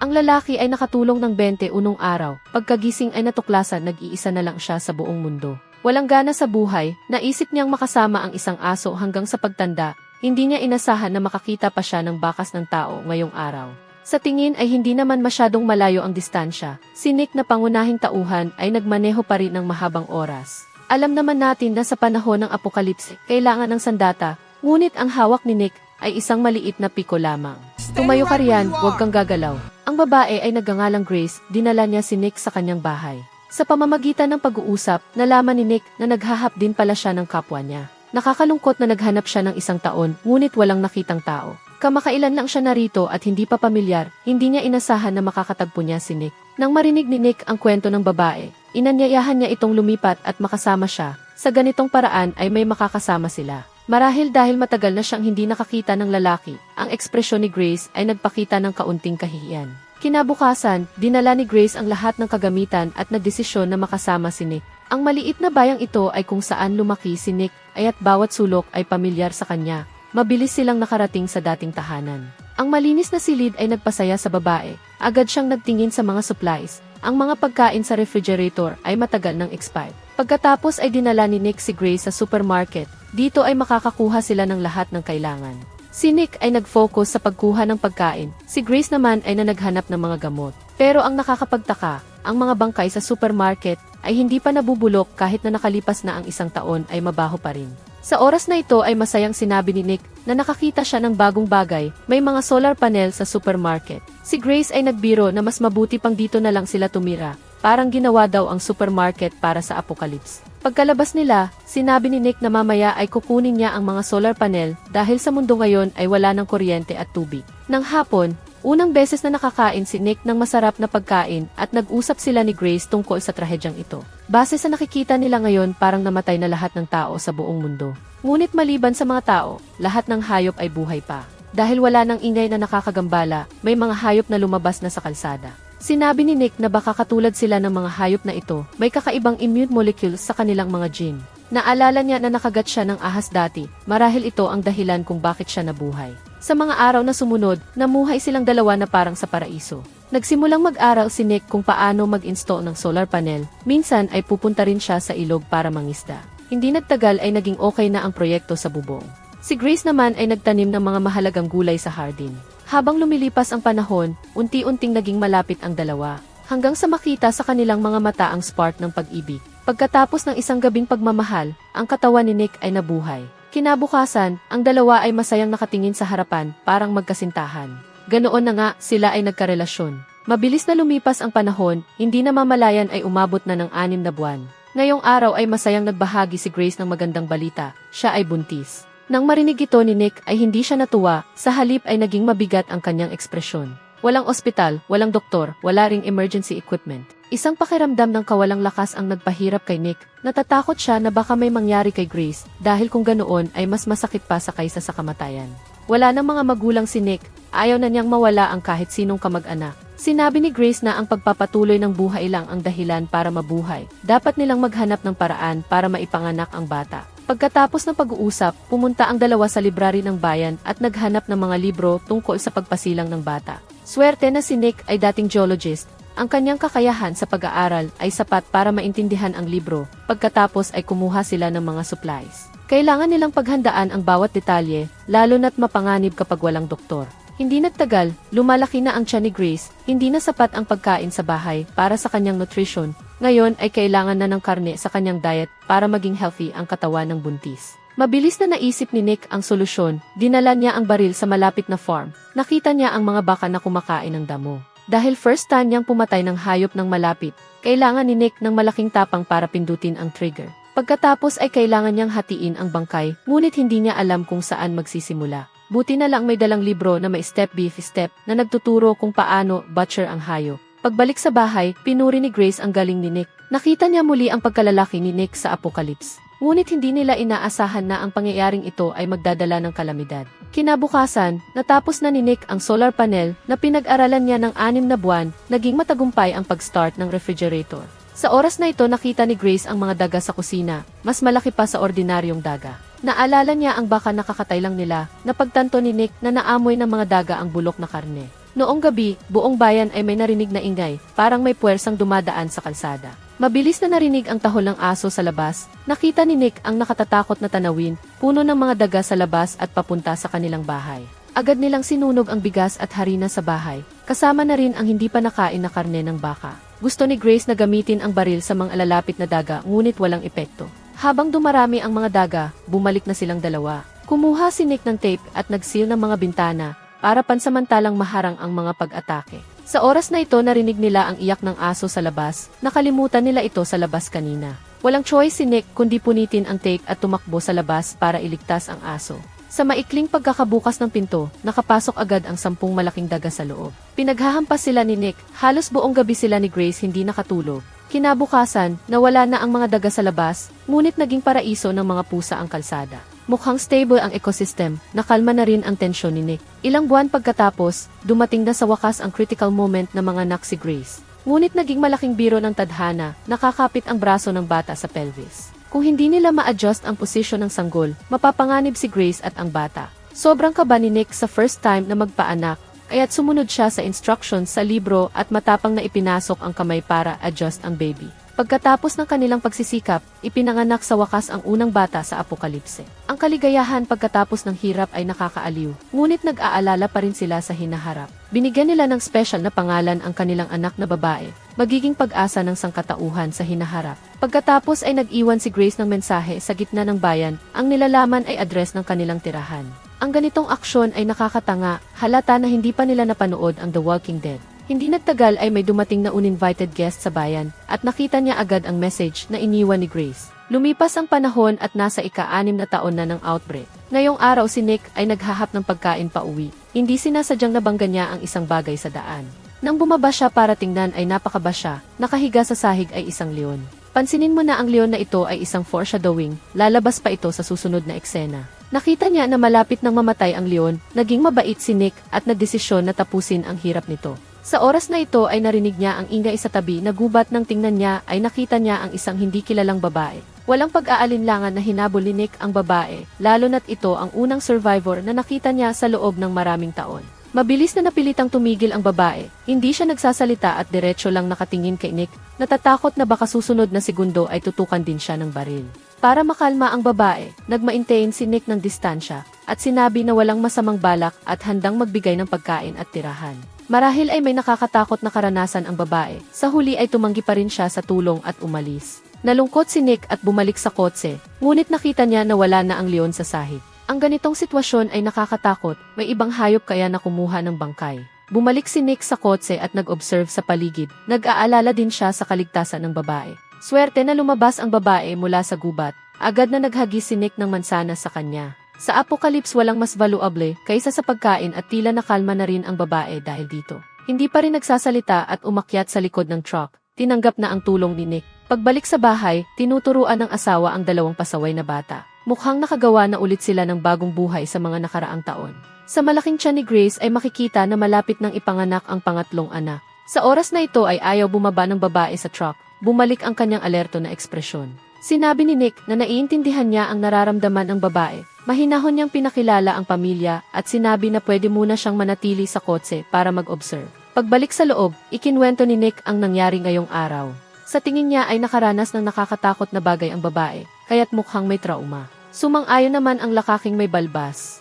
Ang lalaki ay nakatulong ng 21 araw. Pagkagising ay natuklasan nag-iisa na lang siya sa buong mundo. Walang gana sa buhay, naisip niyang makasama ang isang aso hanggang sa pagtanda, hindi niya inasahan na makakita pa siya ng bakas ng tao ngayong araw. Sa tingin ay hindi naman masyadong malayo ang distansya. Si Nick na pangunahing tauhan ay nagmaneho pa rin ng mahabang oras. Alam naman natin na sa panahon ng apokalipse, kailangan ng sandata, ngunit ang hawak ni Nick ay isang maliit na piko lamang. Tumayo ka riyan, huwag kang gagalaw. Ang babae ay nagangalang Grace, dinala niya si Nick sa kanyang bahay. Sa pamamagitan ng pag-uusap, nalaman ni Nick na naghahap din pala siya ng kapwa niya. Nakakalungkot na naghanap siya ng isang taon, ngunit walang nakitang tao. Kamakailan lang siya narito at hindi pa pamilyar, hindi niya inasahan na makakatagpo niya si Nick. Nang marinig ni Nick ang kwento ng babae, inanyayahan niya itong lumipat at makasama siya. Sa ganitong paraan ay may makakasama sila. Marahil dahil matagal na siyang hindi nakakita ng lalaki, ang ekspresyon ni Grace ay nagpakita ng kaunting kahihiyan. Kinabukasan, dinala ni Grace ang lahat ng kagamitan at nagdesisyon na makasama si Nick. Ang maliit na bayang ito ay kung saan lumaki si Nick, ay at bawat sulok ay pamilyar sa kanya. Mabilis silang nakarating sa dating tahanan. Ang malinis na silid ay nagpasaya sa babae. Agad siyang nagtingin sa mga supplies. Ang mga pagkain sa refrigerator ay matagal ng expired. Pagkatapos ay dinala ni Nick si Grace sa supermarket. Dito ay makakakuha sila ng lahat ng kailangan. Si Nick ay nag-focus sa pagkuha ng pagkain. Si Grace naman ay na naghanap ng mga gamot. Pero ang nakakapagtaka, ang mga bangkay sa supermarket ay hindi pa nabubulok kahit na nakalipas na ang isang taon ay mabaho pa rin. Sa oras na ito ay masayang sinabi ni Nick na nakakita siya ng bagong bagay, may mga solar panel sa supermarket. Si Grace ay nagbiro na mas mabuti pang dito na lang sila tumira, parang ginawa daw ang supermarket para sa apocalypse. Pagkalabas nila, sinabi ni Nick na mamaya ay kukunin niya ang mga solar panel dahil sa mundo ngayon ay wala ng kuryente at tubig. Nang hapon, Unang beses na nakakain si Nick ng masarap na pagkain at nag-usap sila ni Grace tungkol sa trahedyang ito. Base sa nakikita nila ngayon parang namatay na lahat ng tao sa buong mundo. Ngunit maliban sa mga tao, lahat ng hayop ay buhay pa. Dahil wala ng ingay na nakakagambala, may mga hayop na lumabas na sa kalsada. Sinabi ni Nick na baka katulad sila ng mga hayop na ito, may kakaibang immune molecules sa kanilang mga gene. Naalala niya na nakagat siya ng ahas dati, marahil ito ang dahilan kung bakit siya nabuhay. Sa mga araw na sumunod, namuhay silang dalawa na parang sa paraiso. Nagsimulang mag-aral si Nick kung paano mag-install ng solar panel. Minsan ay pupunta rin siya sa ilog para mangisda. Hindi nagtagal ay naging okay na ang proyekto sa bubong. Si Grace naman ay nagtanim ng mga mahalagang gulay sa hardin. Habang lumilipas ang panahon, unti-unting naging malapit ang dalawa. Hanggang sa makita sa kanilang mga mata ang spark ng pag-ibig. Pagkatapos ng isang gabing pagmamahal, ang katawan ni Nick ay nabuhay. Kinabukasan, ang dalawa ay masayang nakatingin sa harapan, parang magkasintahan. Ganoon na nga, sila ay nagkarelasyon. Mabilis na lumipas ang panahon, hindi na mamalayan ay umabot na ng anim na buwan. Ngayong araw ay masayang nagbahagi si Grace ng magandang balita, siya ay buntis. Nang marinig ito ni Nick ay hindi siya natuwa, sa halip ay naging mabigat ang kanyang ekspresyon. Walang ospital, walang doktor, wala ring emergency equipment. Isang pakiramdam ng kawalang lakas ang nagpahirap kay Nick. Natatakot siya na baka may mangyari kay Grace dahil kung ganoon ay mas masakit pa sa kaysa sa kamatayan. Wala ng mga magulang si Nick, ayaw na niyang mawala ang kahit sinong kamag-anak. Sinabi ni Grace na ang pagpapatuloy ng buhay lang ang dahilan para mabuhay. Dapat nilang maghanap ng paraan para maipanganak ang bata. Pagkatapos ng pag-uusap, pumunta ang dalawa sa library ng bayan at naghanap ng mga libro tungkol sa pagpasilang ng bata. Swerte na si Nick ay dating geologist ang kanyang kakayahan sa pag-aaral ay sapat para maintindihan ang libro, pagkatapos ay kumuha sila ng mga supplies. Kailangan nilang paghandaan ang bawat detalye, lalo na't mapanganib kapag walang doktor. Hindi nagtagal, lumalaki na ang tiyan ni Grace, hindi na sapat ang pagkain sa bahay para sa kanyang nutrition, ngayon ay kailangan na ng karne sa kanyang diet para maging healthy ang katawan ng buntis. Mabilis na naisip ni Nick ang solusyon, dinala niya ang baril sa malapit na farm. Nakita niya ang mga baka na kumakain ng damo. Dahil first time niyang pumatay ng hayop ng malapit, kailangan ni Nick ng malaking tapang para pindutin ang trigger. Pagkatapos ay kailangan niyang hatiin ang bangkay, ngunit hindi niya alam kung saan magsisimula. Buti na lang may dalang libro na may step beef step na nagtuturo kung paano butcher ang hayop. Pagbalik sa bahay, pinuri ni Grace ang galing ni Nick. Nakita niya muli ang pagkalalaki ni Nick sa apocalypse. Ngunit hindi nila inaasahan na ang pangyayaring ito ay magdadala ng kalamidad. Kinabukasan, natapos na ni Nick ang solar panel na pinag-aralan niya ng anim na buwan, naging matagumpay ang pag-start ng refrigerator. Sa oras na ito nakita ni Grace ang mga daga sa kusina, mas malaki pa sa ordinaryong daga. Naalala niya ang baka nakakatay lang nila, na pagtanto ni Nick na naamoy ng mga daga ang bulok na karne. Noong gabi, buong bayan ay may narinig na ingay, parang may puwersang dumadaan sa kalsada. Mabilis na narinig ang tahol ng aso sa labas, nakita ni Nick ang nakatatakot na tanawin, puno ng mga daga sa labas at papunta sa kanilang bahay. Agad nilang sinunog ang bigas at harina sa bahay, kasama na rin ang hindi pa nakain na karne ng baka. Gusto ni Grace na gamitin ang baril sa mga alalapit na daga ngunit walang epekto. Habang dumarami ang mga daga, bumalik na silang dalawa. Kumuha si Nick ng tape at nagsil ng mga bintana para pansamantalang maharang ang mga pag-atake. Sa oras na ito narinig nila ang iyak ng aso sa labas, nakalimutan nila ito sa labas kanina. Walang choice si Nick kundi punitin ang tape at tumakbo sa labas para iligtas ang aso. Sa maikling pagkakabukas ng pinto, nakapasok agad ang sampung malaking daga sa loob. Pinaghahampas sila ni Nick, halos buong gabi sila ni Grace hindi nakatulog. Kinabukasan, nawala na ang mga daga sa labas, ngunit naging paraiso ng mga pusa ang kalsada. Mukhang stable ang ecosystem, nakalma na rin ang tensyon ni Nick. Ilang buwan pagkatapos, dumating na sa wakas ang critical moment ng mga anak si Grace. Ngunit naging malaking biro ng tadhana, nakakapit ang braso ng bata sa pelvis. Kung hindi nila ma-adjust ang posisyon ng sanggol, mapapanganib si Grace at ang bata. Sobrang kaba ni Nick sa first time na magpaanak, kaya't sumunod siya sa instructions sa libro at matapang na ipinasok ang kamay para adjust ang baby. Pagkatapos ng kanilang pagsisikap, ipinanganak sa wakas ang unang bata sa apokalipse. Ang kaligayahan pagkatapos ng hirap ay nakakaaliw, ngunit nag-aalala pa rin sila sa hinaharap. Binigyan nila ng special na pangalan ang kanilang anak na babae, magiging pag-asa ng sangkatauhan sa hinaharap. Pagkatapos ay nag-iwan si Grace ng mensahe sa gitna ng bayan, ang nilalaman ay address ng kanilang tirahan. Ang ganitong aksyon ay nakakatanga, halata na hindi pa nila napanood ang The Walking Dead. Hindi nagtagal ay may dumating na uninvited guest sa bayan at nakita niya agad ang message na iniwan ni Grace. Lumipas ang panahon at nasa ika-anim na taon na ng outbreak. Ngayong araw si Nick ay naghahap ng pagkain pa uwi. Hindi sinasadyang nabangga niya ang isang bagay sa daan. Nang bumaba siya para tingnan ay napakaba siya, nakahiga sa sahig ay isang leon. Pansinin mo na ang leon na ito ay isang foreshadowing, lalabas pa ito sa susunod na eksena. Nakita niya na malapit nang mamatay ang leon, naging mabait si Nick at nagdesisyon na tapusin ang hirap nito. Sa oras na ito ay narinig niya ang ingay sa tabi na gubat ng tingnan niya ay nakita niya ang isang hindi kilalang babae. Walang pag-aalinlangan na hinabol ni Nick ang babae, lalo na't ito ang unang survivor na nakita niya sa loob ng maraming taon. Mabilis na napilitang tumigil ang babae, hindi siya nagsasalita at diretsyo lang nakatingin kay Nick, natatakot na baka susunod na segundo ay tutukan din siya ng baril. Para makalma ang babae, nagmaintain si Nick ng distansya at sinabi na walang masamang balak at handang magbigay ng pagkain at tirahan. Marahil ay may nakakatakot na karanasan ang babae, sa huli ay tumanggi pa rin siya sa tulong at umalis. Nalungkot si Nick at bumalik sa kotse, ngunit nakita niya na wala na ang leon sa sahig. Ang ganitong sitwasyon ay nakakatakot, may ibang hayop kaya na kumuha ng bangkay. Bumalik si Nick sa kotse at nag-observe sa paligid, nag-aalala din siya sa kaligtasan ng babae. Swerte na lumabas ang babae mula sa gubat, agad na naghagis si Nick ng mansana sa kanya. Sa apocalypse walang mas valuable kaysa sa pagkain at tila nakalma na rin ang babae dahil dito. Hindi pa rin nagsasalita at umakyat sa likod ng truck, tinanggap na ang tulong ni Nick. Pagbalik sa bahay, tinuturuan ng asawa ang dalawang pasaway na bata. Mukhang nakagawa na ulit sila ng bagong buhay sa mga nakaraang taon. Sa malaking tiyan ni Grace ay makikita na malapit nang ipanganak ang pangatlong anak. Sa oras na ito ay ayaw bumaba ng babae sa truck, bumalik ang kanyang alerto na ekspresyon. Sinabi ni Nick na naiintindihan niya ang nararamdaman ng babae. Mahinahon niyang pinakilala ang pamilya at sinabi na pwede muna siyang manatili sa kotse para mag-observe. Pagbalik sa loob, ikinwento ni Nick ang nangyari ngayong araw. Sa tingin niya ay nakaranas ng nakakatakot na bagay ang babae, kaya't mukhang may trauma. Sumang-ayon naman ang lakaking may balbas.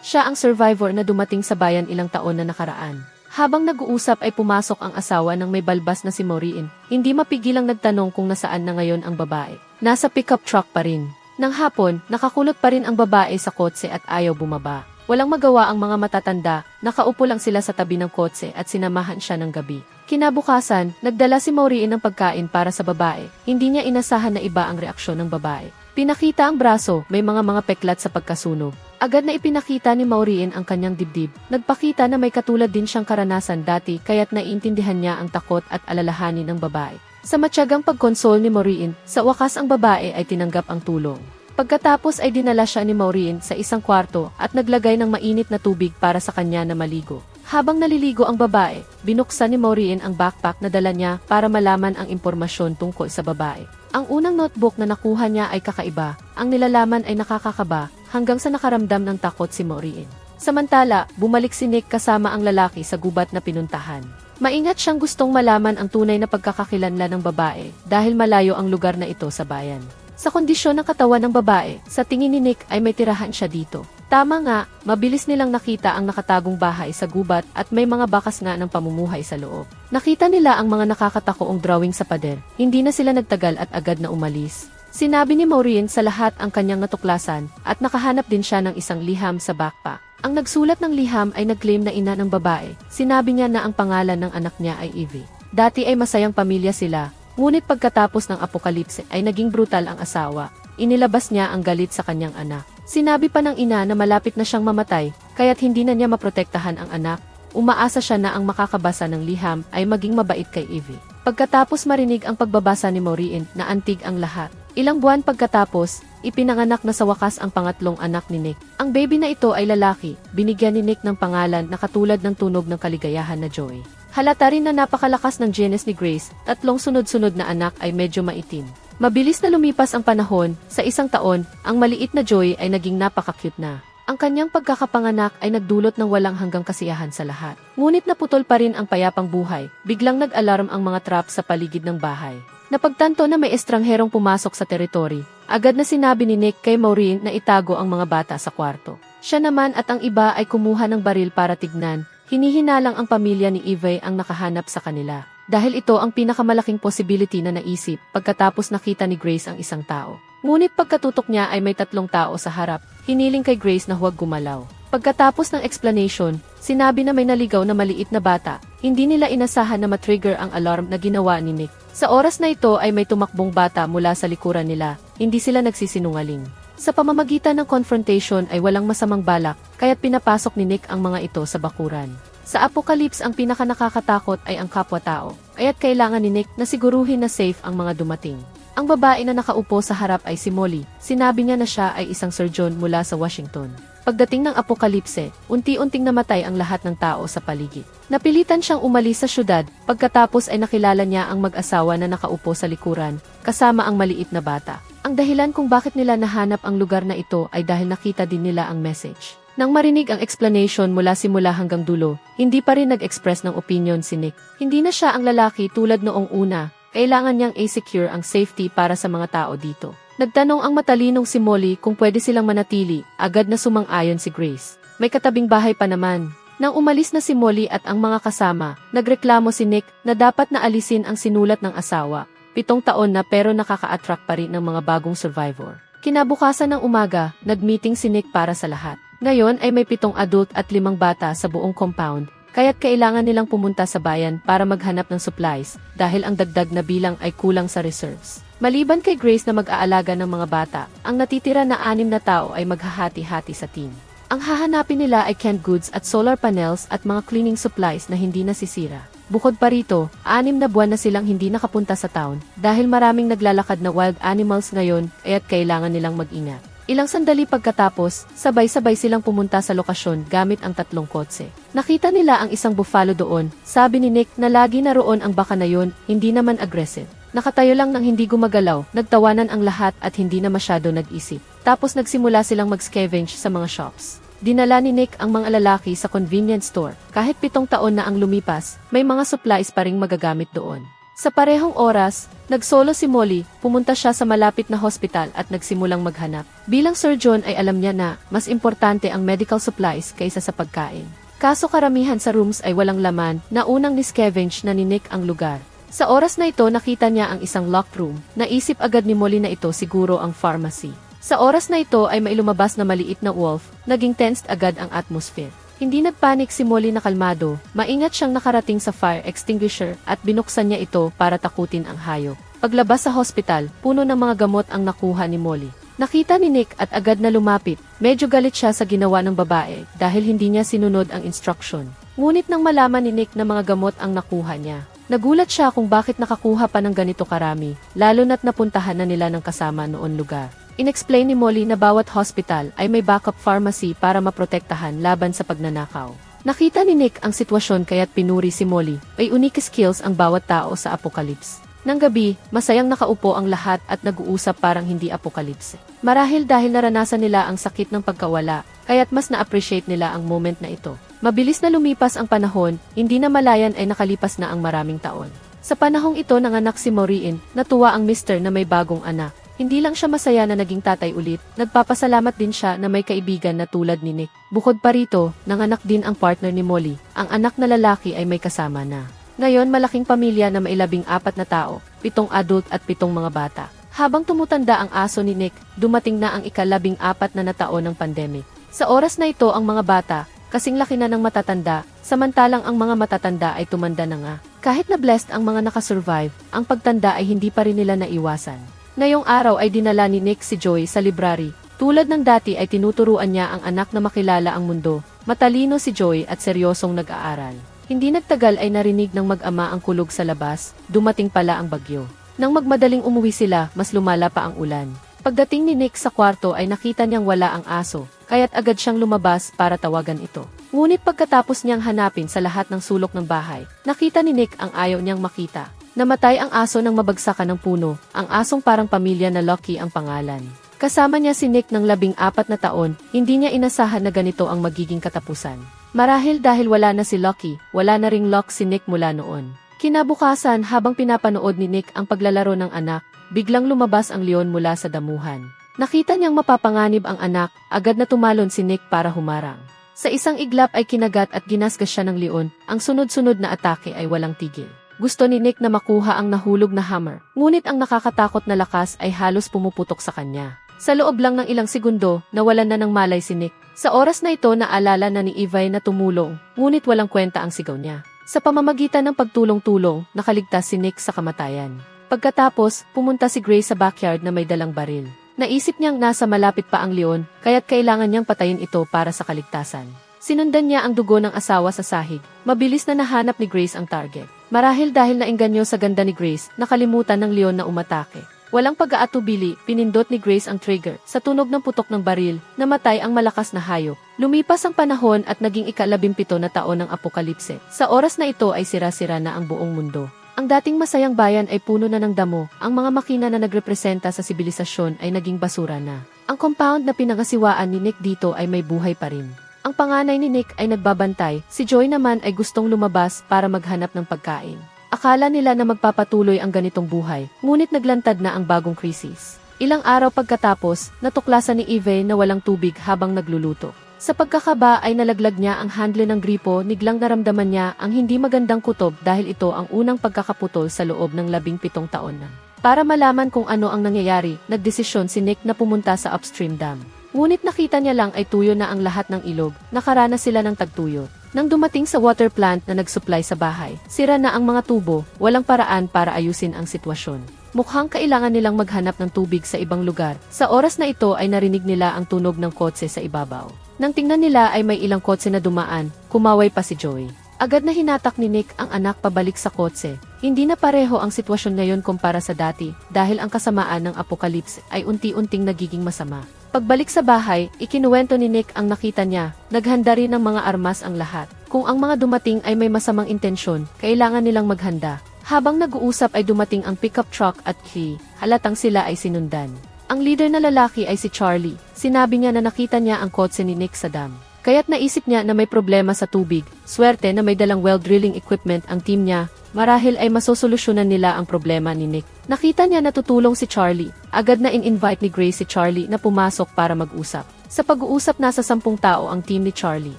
Siya ang survivor na dumating sa bayan ilang taon na nakaraan. Habang nag-uusap ay pumasok ang asawa ng may balbas na si Maureen. Hindi mapigilang nagtanong kung nasaan na ngayon ang babae. Nasa pickup truck pa rin. Nang hapon, nakakulot pa rin ang babae sa kotse at ayaw bumaba. Walang magawa ang mga matatanda, nakaupo lang sila sa tabi ng kotse at sinamahan siya ng gabi. Kinabukasan, nagdala si Maureen ng pagkain para sa babae. Hindi niya inasahan na iba ang reaksyon ng babae. Pinakita ang braso, may mga mga peklat sa pagkasunog. Agad na ipinakita ni Maureen ang kanyang dibdib. Nagpakita na may katulad din siyang karanasan dati kaya't naiintindihan niya ang takot at alalahanin ng babae. Sa matyagang pagkonsol ni Maureen, sa wakas ang babae ay tinanggap ang tulong. Pagkatapos ay dinala siya ni Maureen sa isang kwarto at naglagay ng mainit na tubig para sa kanya na maligo. Habang naliligo ang babae, binuksan ni Maureen ang backpack na dala niya para malaman ang impormasyon tungkol sa babae. Ang unang notebook na nakuha niya ay kakaiba, ang nilalaman ay nakakakaba, hanggang sa nakaramdam ng takot si Maureen. Samantala, bumalik si Nick kasama ang lalaki sa gubat na pinuntahan. Maingat siyang gustong malaman ang tunay na pagkakakilanlan ng babae dahil malayo ang lugar na ito sa bayan. Sa kondisyon ng katawan ng babae, sa tingin ni Nick ay may tirahan siya dito. Tama nga, mabilis nilang nakita ang nakatagong bahay sa gubat at may mga bakas nga ng pamumuhay sa loob. Nakita nila ang mga nakakatakoong drawing sa pader. Hindi na sila nagtagal at agad na umalis. Sinabi ni Maureen sa lahat ang kanyang natuklasan at nakahanap din siya ng isang liham sa backpack. Ang nagsulat ng liham ay nag-claim na ina ng babae. Sinabi niya na ang pangalan ng anak niya ay Evie. Dati ay masayang pamilya sila, ngunit pagkatapos ng apokalipse ay naging brutal ang asawa. Inilabas niya ang galit sa kanyang anak. Sinabi pa ng ina na malapit na siyang mamatay, kaya't hindi na niya maprotektahan ang anak. Umaasa siya na ang makakabasa ng liham ay maging mabait kay Evie. Pagkatapos marinig ang pagbabasa ni Maureen na antig ang lahat. Ilang buwan pagkatapos, ipinanganak na sa wakas ang pangatlong anak ni Nick. Ang baby na ito ay lalaki, binigyan ni Nick ng pangalan na katulad ng tunog ng kaligayahan na Joy. Halata rin na napakalakas ng genes ni Grace, tatlong sunod-sunod na anak ay medyo maitim. Mabilis na lumipas ang panahon, sa isang taon, ang maliit na Joy ay naging napaka-cute na. Ang kanyang pagkakapanganak ay nagdulot ng walang hanggang kasiyahan sa lahat. Ngunit naputol pa rin ang payapang buhay, biglang nag-alarm ang mga trap sa paligid ng bahay. Napagtanto na may estrangherong pumasok sa teritoryo, agad na sinabi ni Nick kay Maureen na itago ang mga bata sa kwarto. Siya naman at ang iba ay kumuha ng baril para tignan, hinihinalang ang pamilya ni Eve ang nakahanap sa kanila. Dahil ito ang pinakamalaking possibility na naisip pagkatapos nakita ni Grace ang isang tao. Ngunit pagkatutok niya ay may tatlong tao sa harap, hiniling kay Grace na huwag gumalaw. Pagkatapos ng explanation, sinabi na may naligaw na maliit na bata, hindi nila inasahan na matrigger ang alarm na ginawa ni Nick. Sa oras na ito ay may tumakbong bata mula sa likuran nila, hindi sila nagsisinungaling. Sa pamamagitan ng confrontation ay walang masamang balak, kaya't pinapasok ni Nick ang mga ito sa bakuran. Sa apocalypse ang pinaka nakakatakot ay ang kapwa-tao, kaya't kailangan ni Nick na siguruhin na safe ang mga dumating. Ang babae na nakaupo sa harap ay si Molly. Sinabi niya na siya ay isang surgeon mula sa Washington. Pagdating ng apokalipse, unti-unting namatay ang lahat ng tao sa paligid. Napilitan siyang umalis sa syudad, pagkatapos ay nakilala niya ang mag-asawa na nakaupo sa likuran, kasama ang maliit na bata. Ang dahilan kung bakit nila nahanap ang lugar na ito ay dahil nakita din nila ang message. Nang marinig ang explanation mula simula hanggang dulo, hindi pa rin nag-express ng opinion si Nick. Hindi na siya ang lalaki tulad noong una, kailangan niyang i-secure ang safety para sa mga tao dito. Nagtanong ang matalinong si Molly kung pwede silang manatili, agad na sumang-ayon si Grace. May katabing bahay pa naman. Nang umalis na si Molly at ang mga kasama, nagreklamo si Nick na dapat na alisin ang sinulat ng asawa. Pitong taon na pero nakaka-attract pa rin ng mga bagong survivor. Kinabukasan ng umaga, nag-meeting si Nick para sa lahat. Ngayon ay may pitong adult at limang bata sa buong compound, kaya't kailangan nilang pumunta sa bayan para maghanap ng supplies dahil ang dagdag na bilang ay kulang sa reserves. Maliban kay Grace na mag-aalaga ng mga bata, ang natitira na anim na tao ay maghahati-hati sa team. Ang hahanapin nila ay canned goods at solar panels at mga cleaning supplies na hindi nasisira. Bukod pa rito, anim na buwan na silang hindi nakapunta sa town dahil maraming naglalakad na wild animals ngayon kaya't kailangan nilang mag-ingat. Ilang sandali pagkatapos, sabay-sabay silang pumunta sa lokasyon gamit ang tatlong kotse. Nakita nila ang isang buffalo doon, sabi ni Nick na lagi naroon ang baka na yon, hindi naman aggressive. Nakatayo lang ng hindi gumagalaw, nagtawanan ang lahat at hindi na masyado nag-isip. Tapos nagsimula silang mag-scavenge sa mga shops. Dinala ni Nick ang mga lalaki sa convenience store. Kahit pitong taon na ang lumipas, may mga supplies pa ring magagamit doon. Sa parehong oras, nagsolo si Molly, pumunta siya sa malapit na hospital at nagsimulang maghanap. Bilang surgeon ay alam niya na mas importante ang medical supplies kaysa sa pagkain. Kaso karamihan sa rooms ay walang laman na unang ni-scavenge na ni Nick ang lugar. Sa oras na ito nakita niya ang isang locked room, naisip agad ni Molly na ito siguro ang pharmacy. Sa oras na ito ay may lumabas na maliit na wolf, naging tensed agad ang atmosphere. Hindi nagpanik si Molly na kalmado, maingat siyang nakarating sa fire extinguisher at binuksan niya ito para takutin ang hayop. Paglabas sa hospital, puno ng mga gamot ang nakuha ni Molly. Nakita ni Nick at agad na lumapit. Medyo galit siya sa ginawa ng babae dahil hindi niya sinunod ang instruction. Ngunit nang malaman ni Nick na mga gamot ang nakuha niya, nagulat siya kung bakit nakakuha pa ng ganito karami, lalo na't napuntahan na nila ng kasama noon lugar. Inexplain ni Molly na bawat hospital ay may backup pharmacy para maprotektahan laban sa pagnanakaw. Nakita ni Nick ang sitwasyon kaya't pinuri si Molly. May unique skills ang bawat tao sa apocalypse. Nang gabi, masayang nakaupo ang lahat at nag-uusap parang hindi apokalipse. Marahil dahil naranasan nila ang sakit ng pagkawala, kaya't mas na-appreciate nila ang moment na ito. Mabilis na lumipas ang panahon, hindi na malayan ay nakalipas na ang maraming taon. Sa panahong ito nanganak si Maureen, natuwa ang mister na may bagong anak. Hindi lang siya masaya na naging tatay ulit, nagpapasalamat din siya na may kaibigan na tulad ni Nick. Bukod pa rito, nanganak din ang partner ni Molly. Ang anak na lalaki ay may kasama na. Ngayon malaking pamilya na may labing apat na tao, pitong adult at pitong mga bata. Habang tumutanda ang aso ni Nick, dumating na ang ikalabing apat na nataon ng pandemic. Sa oras na ito ang mga bata, kasing laki na ng matatanda, samantalang ang mga matatanda ay tumanda na nga. Kahit na blessed ang mga nakasurvive, ang pagtanda ay hindi pa rin nila naiwasan. Ngayong araw ay dinala ni Nick si Joy sa library. Tulad ng dati ay tinuturuan niya ang anak na makilala ang mundo. Matalino si Joy at seryosong nag-aaral. Hindi nagtagal ay narinig ng mag-ama ang kulog sa labas, dumating pala ang bagyo. Nang magmadaling umuwi sila, mas lumala pa ang ulan. Pagdating ni Nick sa kwarto ay nakita niyang wala ang aso, kaya't agad siyang lumabas para tawagan ito. Ngunit pagkatapos niyang hanapin sa lahat ng sulok ng bahay, nakita ni Nick ang ayaw niyang makita. Namatay ang aso ng mabagsakan ng puno, ang asong parang pamilya na Lucky ang pangalan. Kasama niya si Nick ng labing apat na taon, hindi niya inasahan na ganito ang magiging katapusan. Marahil dahil wala na si Lucky, wala na ring lock si Nick mula noon. Kinabukasan habang pinapanood ni Nick ang paglalaro ng anak, biglang lumabas ang leon mula sa damuhan. Nakita niyang mapapanganib ang anak, agad na tumalon si Nick para humarang. Sa isang iglap ay kinagat at ginasgas siya ng leon, ang sunod-sunod na atake ay walang tigil. Gusto ni Nick na makuha ang nahulog na hammer, ngunit ang nakakatakot na lakas ay halos pumuputok sa kanya. Sa loob lang ng ilang segundo, nawalan na ng malay si Nick. Sa oras na ito naalala na ni Ivy na tumulong, ngunit walang kwenta ang sigaw niya. Sa pamamagitan ng pagtulong-tulong, nakaligtas si Nick sa kamatayan. Pagkatapos, pumunta si Grace sa backyard na may dalang baril. Naisip niyang nasa malapit pa ang leon, kaya't kailangan niyang patayin ito para sa kaligtasan. Sinundan niya ang dugo ng asawa sa sahig. Mabilis na nahanap ni Grace ang target. Marahil dahil nainganyo sa ganda ni Grace, nakalimutan ng leon na umatake. Walang pag-aatubili, pinindot ni Grace ang trigger. Sa tunog ng putok ng baril, namatay ang malakas na hayop. Lumipas ang panahon at naging ikalabimpito na taon ng apokalipse. Sa oras na ito ay sira-sira na ang buong mundo. Ang dating masayang bayan ay puno na ng damo, ang mga makina na nagrepresenta sa sibilisasyon ay naging basura na. Ang compound na pinangasiwaan ni Nick dito ay may buhay pa rin. Ang panganay ni Nick ay nagbabantay, si Joy naman ay gustong lumabas para maghanap ng pagkain. Akala nila na magpapatuloy ang ganitong buhay, ngunit naglantad na ang bagong krisis. Ilang araw pagkatapos, natuklasan ni Eve na walang tubig habang nagluluto. Sa pagkakaba ay nalaglag niya ang handle ng gripo, niglang naramdaman niya ang hindi magandang kutob dahil ito ang unang pagkakaputol sa loob ng labing pitong taon na. Para malaman kung ano ang nangyayari, nagdesisyon si Nick na pumunta sa upstream dam. Ngunit nakita niya lang ay tuyo na ang lahat ng ilog, nakaranas sila ng tagtuyo. Nang dumating sa water plant na nagsupply sa bahay, sira na ang mga tubo, walang paraan para ayusin ang sitwasyon. Mukhang kailangan nilang maghanap ng tubig sa ibang lugar. Sa oras na ito ay narinig nila ang tunog ng kotse sa ibabaw. Nang tingnan nila ay may ilang kotse na dumaan, kumaway pa si Joey. Agad na hinatak ni Nick ang anak pabalik sa kotse. Hindi na pareho ang sitwasyon ngayon kumpara sa dati dahil ang kasamaan ng apokalips ay unti-unting nagiging masama. Pagbalik sa bahay, ikinuwento ni Nick ang nakita niya. Naghanda rin ng mga armas ang lahat. Kung ang mga dumating ay may masamang intensyon, kailangan nilang maghanda. Habang nag-uusap ay dumating ang pickup truck at key, halatang sila ay sinundan. Ang leader na lalaki ay si Charlie. Sinabi niya na nakita niya ang kotse ni Nick sa dam. Kaya't naisip niya na may problema sa tubig. Swerte na may dalang well drilling equipment ang team niya. Marahil ay masosolusyonan nila ang problema ni Nick. Nakita niya na tutulong si Charlie. Agad na in-invite ni Grace si Charlie na pumasok para mag-usap. Sa pag-uusap nasa sampung tao ang team ni Charlie.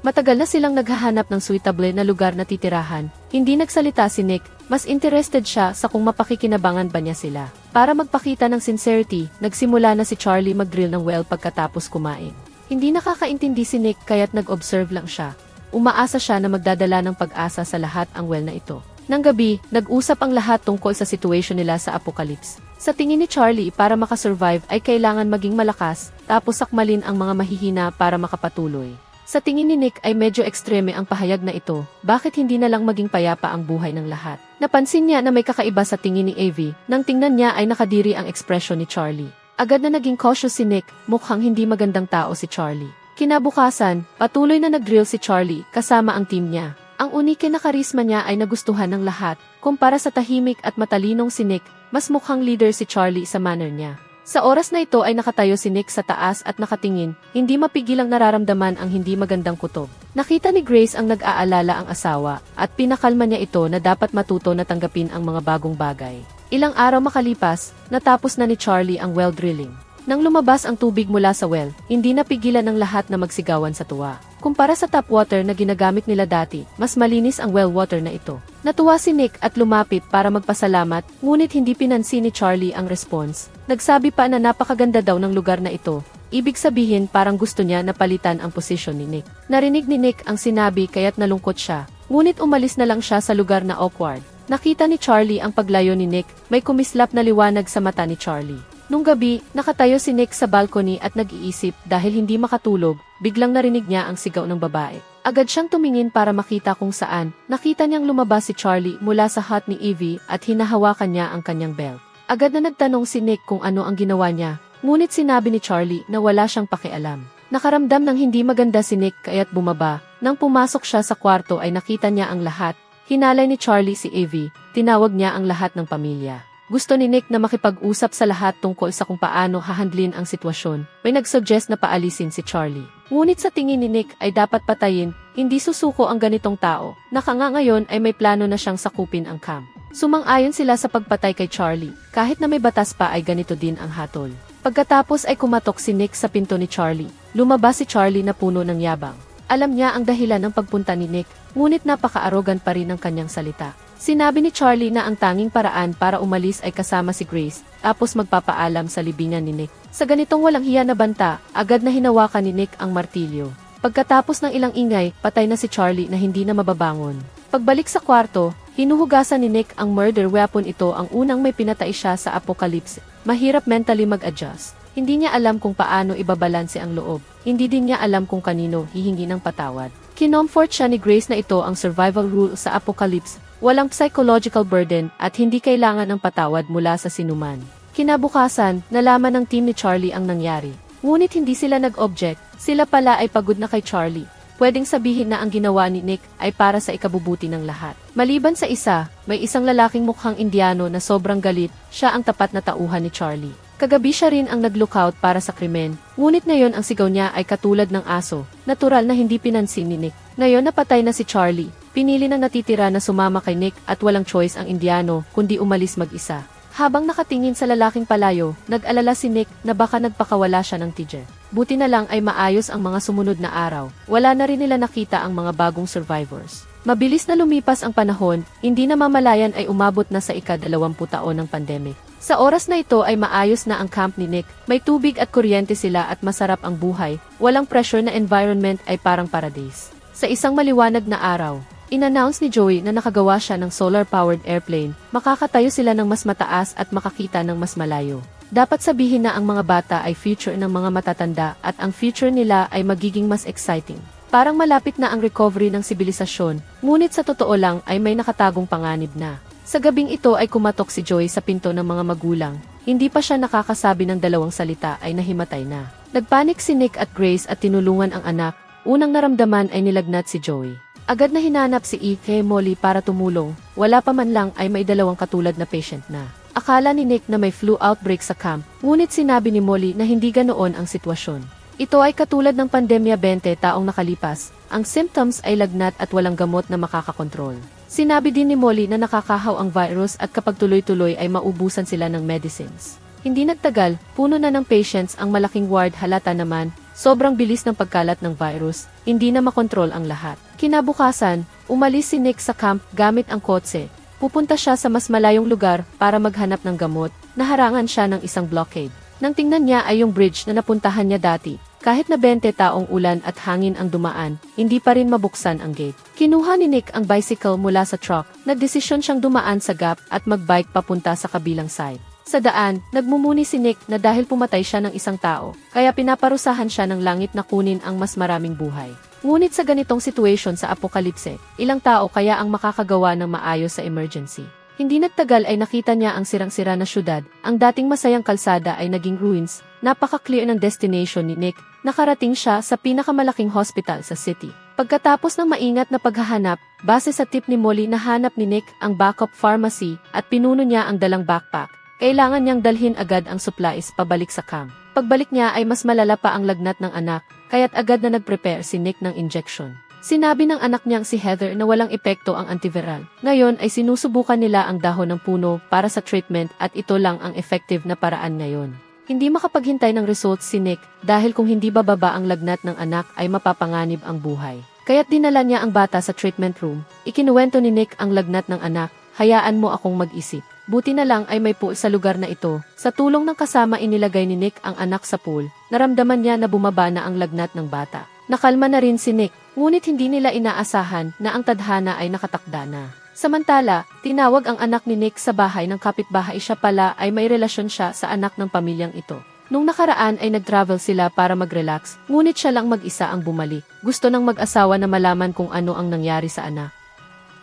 Matagal na silang naghahanap ng suitable na lugar na titirahan. Hindi nagsalita si Nick, mas interested siya sa kung mapakikinabangan ba niya sila. Para magpakita ng sincerity, nagsimula na si Charlie mag-drill ng well pagkatapos kumain. Hindi nakakaintindi si Nick kaya't nag-observe lang siya. Umaasa siya na magdadala ng pag-asa sa lahat ang well na ito. Nang gabi, nag-usap ang lahat tungkol sa situation nila sa apocalypse. Sa tingin ni Charlie, para makasurvive ay kailangan maging malakas, tapos sakmalin ang mga mahihina para makapatuloy. Sa tingin ni Nick ay medyo ekstreme ang pahayag na ito, bakit hindi na lang maging payapa ang buhay ng lahat? Napansin niya na may kakaiba sa tingin ni Avi, nang tingnan niya ay nakadiri ang ekspresyon ni Charlie. Agad na naging cautious si Nick, mukhang hindi magandang tao si Charlie. Kinabukasan, patuloy na nag-drill si Charlie kasama ang team niya. Ang unike na karisma niya ay nagustuhan ng lahat. Kumpara sa tahimik at matalinong si Nick, mas mukhang leader si Charlie sa manner niya. Sa oras na ito ay nakatayo si Nick sa taas at nakatingin, hindi mapigilang nararamdaman ang hindi magandang kutob. Nakita ni Grace ang nag-aalala ang asawa, at pinakalma niya ito na dapat matuto na tanggapin ang mga bagong bagay. Ilang araw makalipas, natapos na ni Charlie ang well drilling. Nang lumabas ang tubig mula sa well, hindi napigilan ng lahat na magsigawan sa tuwa. Kumpara sa tap water na ginagamit nila dati, mas malinis ang well water na ito. Natuwa si Nick at lumapit para magpasalamat, ngunit hindi pinansin ni Charlie ang response. Nagsabi pa na napakaganda daw ng lugar na ito. Ibig sabihin parang gusto niya na palitan ang posisyon ni Nick. Narinig ni Nick ang sinabi kaya't nalungkot siya, ngunit umalis na lang siya sa lugar na awkward. Nakita ni Charlie ang paglayo ni Nick, may kumislap na liwanag sa mata ni Charlie. Nung gabi, nakatayo si Nick sa balcony at nag-iisip dahil hindi makatulog, biglang narinig niya ang sigaw ng babae. Agad siyang tumingin para makita kung saan, nakita niyang lumabas si Charlie mula sa hut ni Evie at hinahawakan niya ang kanyang belt. Agad na nagtanong si Nick kung ano ang ginawa niya, ngunit sinabi ni Charlie na wala siyang pakialam. Nakaramdam ng hindi maganda si Nick kaya't bumaba. Nang pumasok siya sa kwarto ay nakita niya ang lahat. Hinalay ni Charlie si Evie, tinawag niya ang lahat ng pamilya. Gusto ni Nick na makipag-usap sa lahat tungkol sa kung paano hahandlin ang sitwasyon. May nagsuggest na paalisin si Charlie. Ngunit sa tingin ni Nick ay dapat patayin, hindi susuko ang ganitong tao. Nakanga ngayon ay may plano na siyang sakupin ang camp. Sumang-ayon sila sa pagpatay kay Charlie, kahit na may batas pa ay ganito din ang hatol. Pagkatapos ay kumatok si Nick sa pinto ni Charlie. Lumabas si Charlie na puno ng yabang. Alam niya ang dahilan ng pagpunta ni Nick, ngunit napaka-arogan pa rin ang kanyang salita. Sinabi ni Charlie na ang tanging paraan para umalis ay kasama si Grace, tapos magpapaalam sa libingan ni Nick. Sa ganitong walang hiya na banta, agad na hinawakan ni Nick ang martilyo. Pagkatapos ng ilang ingay, patay na si Charlie na hindi na mababangon. Pagbalik sa kwarto, hinuhugasan ni Nick ang murder weapon ito ang unang may pinatay siya sa apocalypse. Mahirap mentally mag-adjust. Hindi niya alam kung paano ibabalanse ang loob. Hindi din niya alam kung kanino hihingi ng patawad. Kinomfort siya ni Grace na ito ang survival rule sa apocalypse walang psychological burden at hindi kailangan ng patawad mula sa sinuman. Kinabukasan, nalaman ng team ni Charlie ang nangyari. Ngunit hindi sila nag-object, sila pala ay pagod na kay Charlie. Pwedeng sabihin na ang ginawa ni Nick ay para sa ikabubuti ng lahat. Maliban sa isa, may isang lalaking mukhang Indiano na sobrang galit, siya ang tapat na tauhan ni Charlie. Kagabi siya rin ang nag-lookout para sa krimen, ngunit ngayon ang sigaw niya ay katulad ng aso, natural na hindi pinansin ni Nick. Ngayon napatay na si Charlie, pinili na natitira na sumama kay Nick at walang choice ang Indiano kundi umalis mag-isa. Habang nakatingin sa lalaking palayo, nag-alala si Nick na baka nagpakawala siya ng teacher. Buti na lang ay maayos ang mga sumunod na araw, wala na rin nila nakita ang mga bagong survivors. Mabilis na lumipas ang panahon, hindi na mamalayan ay umabot na sa ika-20 taon ng pandemic. Sa oras na ito ay maayos na ang camp ni Nick, may tubig at kuryente sila at masarap ang buhay, walang pressure na environment ay parang paradise. Sa isang maliwanag na araw, inannounce ni Joey na nakagawa siya ng solar-powered airplane, makakatayo sila ng mas mataas at makakita ng mas malayo. Dapat sabihin na ang mga bata ay future ng mga matatanda at ang future nila ay magiging mas exciting. Parang malapit na ang recovery ng sibilisasyon, ngunit sa totoo lang ay may nakatagong panganib na. Sa gabing ito ay kumatok si Joy sa pinto ng mga magulang. Hindi pa siya nakakasabi ng dalawang salita ay nahimatay na. Nagpanik si Nick at Grace at tinulungan ang anak. Unang naramdaman ay nilagnat si Joey. Agad na hinanap si Eve kay Molly para tumulong. Wala pa man lang ay may dalawang katulad na patient na. Akala ni Nick na may flu outbreak sa camp, ngunit sinabi ni Molly na hindi ganoon ang sitwasyon. Ito ay katulad ng pandemya 20 taong nakalipas. Ang symptoms ay lagnat at walang gamot na makakakontrol. Sinabi din ni Molly na nakakahaw ang virus at kapag tuloy-tuloy ay maubusan sila ng medicines. Hindi nagtagal, puno na ng patients ang malaking ward halata naman, sobrang bilis ng pagkalat ng virus, hindi na makontrol ang lahat. Kinabukasan, umalis si Nick sa camp gamit ang kotse. Pupunta siya sa mas malayong lugar para maghanap ng gamot, naharangan siya ng isang blockade. Nang tingnan niya ay yung bridge na napuntahan niya dati, kahit na 20 taong ulan at hangin ang dumaan, hindi pa rin mabuksan ang gate. Kinuha ni Nick ang bicycle mula sa truck, nagdesisyon siyang dumaan sa gap at magbike papunta sa kabilang side. Sa daan, nagmumuni si Nick na dahil pumatay siya ng isang tao, kaya pinaparusahan siya ng langit na kunin ang mas maraming buhay. Ngunit sa ganitong situation sa apokalipse, ilang tao kaya ang makakagawa ng maayos sa emergency. Hindi nagtagal ay nakita niya ang sirang-sira na syudad, ang dating masayang kalsada ay naging ruins, napaka-clear ng destination ni Nick, nakarating siya sa pinakamalaking hospital sa city. Pagkatapos ng maingat na paghahanap, base sa tip ni Molly nahanap ni Nick ang backup pharmacy at pinuno niya ang dalang backpack. Kailangan niyang dalhin agad ang supplies pabalik sa camp. Pagbalik niya ay mas malala pa ang lagnat ng anak, kaya't agad na nag-prepare si Nick ng injection. Sinabi ng anak niyang si Heather na walang epekto ang antiviral. Ngayon ay sinusubukan nila ang dahon ng puno para sa treatment at ito lang ang effective na paraan ngayon. Hindi makapaghintay ng results si Nick dahil kung hindi bababa ang lagnat ng anak ay mapapanganib ang buhay. Kaya't dinala niya ang bata sa treatment room. Ikinuwento ni Nick ang lagnat ng anak, hayaan mo akong mag-isip. Buti na lang ay may pool sa lugar na ito. Sa tulong ng kasama inilagay ni Nick ang anak sa pool. Naramdaman niya na bumaba na ang lagnat ng bata. Nakalma na rin si Nick, ngunit hindi nila inaasahan na ang tadhana ay nakatakda na. Samantala, tinawag ang anak ni Nick sa bahay ng kapitbahay siya pala ay may relasyon siya sa anak ng pamilyang ito. Nung nakaraan ay nag-travel sila para mag-relax, ngunit siya lang mag-isa ang bumalik. Gusto ng mag-asawa na malaman kung ano ang nangyari sa anak.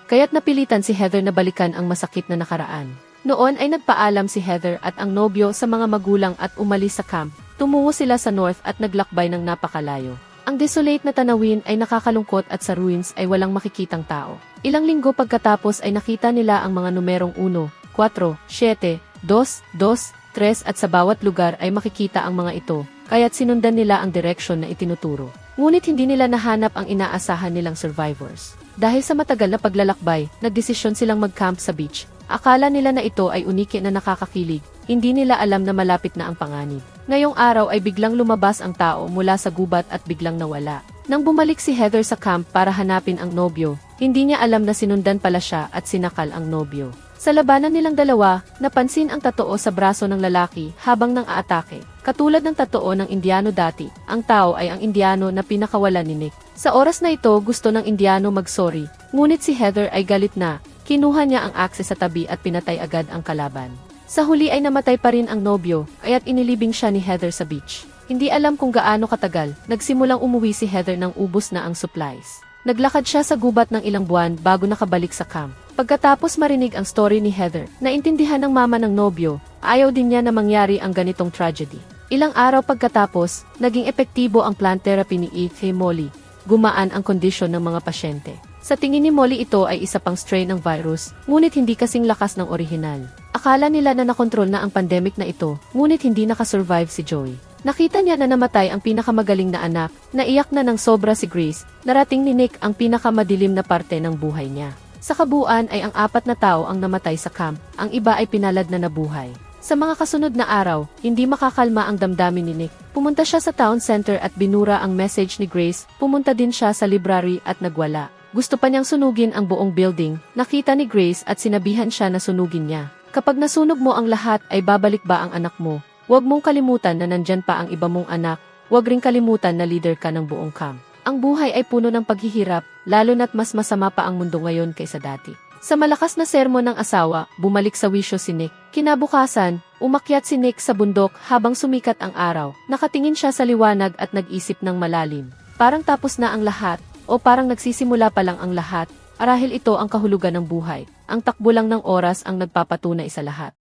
Kaya't napilitan si Heather na balikan ang masakit na nakaraan. Noon ay nagpaalam si Heather at ang nobyo sa mga magulang at umalis sa camp. Tumungo sila sa north at naglakbay ng napakalayo. Ang desolate na tanawin ay nakakalungkot at sa ruins ay walang makikitang tao. Ilang linggo pagkatapos ay nakita nila ang mga numerong 1, 4, 7, 2, 2, 3 at sa bawat lugar ay makikita ang mga ito, kaya't sinundan nila ang direksyon na itinuturo. Ngunit hindi nila nahanap ang inaasahan nilang survivors. Dahil sa matagal na paglalakbay, nagdesisyon silang mag-camp sa beach. Akala nila na ito ay uniki na nakakakilig, hindi nila alam na malapit na ang panganib. Ngayong araw ay biglang lumabas ang tao mula sa gubat at biglang nawala. Nang bumalik si Heather sa camp para hanapin ang nobyo, hindi niya alam na sinundan pala siya at sinakal ang nobyo. Sa labanan nilang dalawa, napansin ang tatoo sa braso ng lalaki habang nang aatake. Katulad ng tatoo ng Indiano dati, ang tao ay ang Indiano na pinakawalan ni Nick. Sa oras na ito, gusto ng Indiano mag-sorry, ngunit si Heather ay galit na, kinuha niya ang akse sa tabi at pinatay agad ang kalaban. Sa huli ay namatay pa rin ang nobyo, kaya't inilibing siya ni Heather sa beach. Hindi alam kung gaano katagal, nagsimulang umuwi si Heather nang ubos na ang supplies. Naglakad siya sa gubat ng ilang buwan bago nakabalik sa camp. Pagkatapos marinig ang story ni Heather, naintindihan ng mama ng nobyo, ayaw din niya na mangyari ang ganitong tragedy. Ilang araw pagkatapos, naging epektibo ang plant therapy ni Eve kay Molly. Gumaan ang kondisyon ng mga pasyente. Sa tingin ni Molly ito ay isa pang strain ng virus, ngunit hindi kasing lakas ng orihinal. Akala nila na nakontrol na ang pandemic na ito, ngunit hindi nakasurvive si Joey. Nakita niya na namatay ang pinakamagaling na anak, naiyak na ng sobra si Grace, narating ni Nick ang pinakamadilim na parte ng buhay niya. Sa kabuuan ay ang apat na tao ang namatay sa camp, ang iba ay pinalad na nabuhay. Sa mga kasunod na araw, hindi makakalma ang damdamin ni Nick. Pumunta siya sa town center at binura ang message ni Grace, pumunta din siya sa library at nagwala. Gusto pa niyang sunugin ang buong building, nakita ni Grace at sinabihan siya na sunugin niya. Kapag nasunog mo ang lahat ay babalik ba ang anak mo? Huwag mong kalimutan na nandyan pa ang iba mong anak, huwag ring kalimutan na leader ka ng buong camp. Ang buhay ay puno ng paghihirap, lalo na't mas masama pa ang mundo ngayon kaysa dati. Sa malakas na sermon ng asawa, bumalik sa wisyo si Nick. Kinabukasan, umakyat si Nick sa bundok habang sumikat ang araw. Nakatingin siya sa liwanag at nag-isip ng malalim. Parang tapos na ang lahat, o parang nagsisimula pa lang ang lahat, arahil ito ang kahulugan ng buhay. Ang takbo lang ng oras ang nagpapatunay sa lahat.